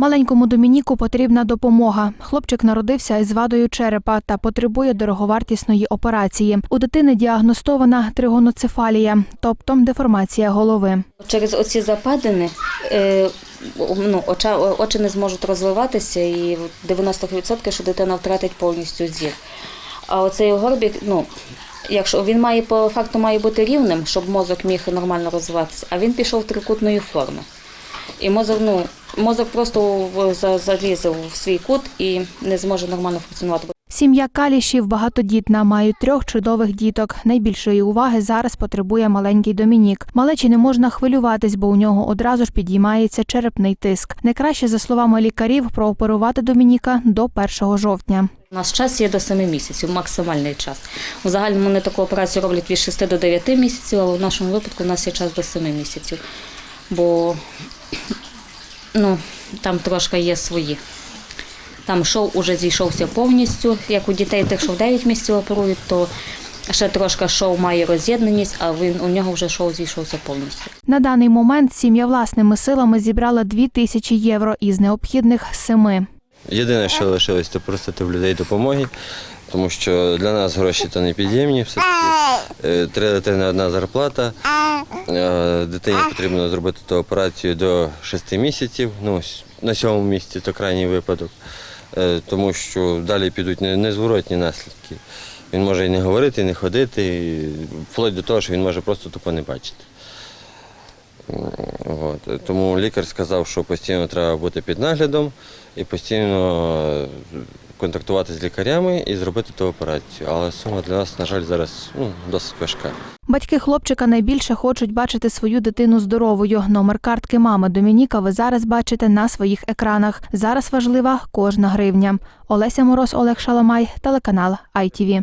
Маленькому Домініку потрібна допомога. Хлопчик народився із вадою черепа та потребує дороговартісної операції. У дитини діагностована тригоноцефалія, тобто деформація голови. Через оці западини е, ну, очі не зможуть розвиватися і 90% що дитина втратить повністю зір. А оцей горбік, ну, якщо він має по факту має бути рівним, щоб мозок міг нормально розвиватися, а він пішов трикутної форми. І мозок, ну, мозок просто залізе в свій кут і не зможе нормально функціонувати. Сім'я Калішів багатодітна, мають трьох чудових діток. Найбільшої уваги зараз потребує маленький Домінік. Малечі не можна хвилюватись, бо у нього одразу ж підіймається черепний тиск. Найкраще, за словами лікарів, прооперувати Домініка до 1 жовтня. У нас час є до 7 місяців, максимальний час. У загальному вони таку операцію роблять від 6 до 9 місяців, але в нашому випадку у нас є час до 7 місяців. Бо ну, там трошки є свої. Там шов уже зійшовся повністю. Як у дітей тих, що в 9 місяців оперують, то ще трошки шов має роз'єднаність, а він, у нього вже шов зійшовся повністю. На даний момент сім'я власними силами зібрала 2 тисячі євро із необхідних семи. Єдине, що лишилось, це просити в людей допомоги, тому що для нас гроші то не під'ємні. Все-таки е, три дитини одна зарплата. Е, Дитині потрібно зробити ту операцію до 6 місяців. Ну, на сьомому місяці то крайній випадок, Е, тому що далі підуть незворотні наслідки. Він може і не говорити, і не ходити, і вплоть до того, що він може просто тупо не бачити. От. Тому лікар сказав, що постійно треба бути під наглядом і постійно е, контактувати з лікарями і зробити ту операцію. Але сума для нас, на жаль, зараз ну, досить важка. Батьки хлопчика найбільше хочуть бачити свою дитину здоровою. Номер картки мами Домініка ви зараз бачите на своїх екранах. Зараз важлива кожна гривня. Олеся Мороз, Олег Шаламай, телеканал ITV.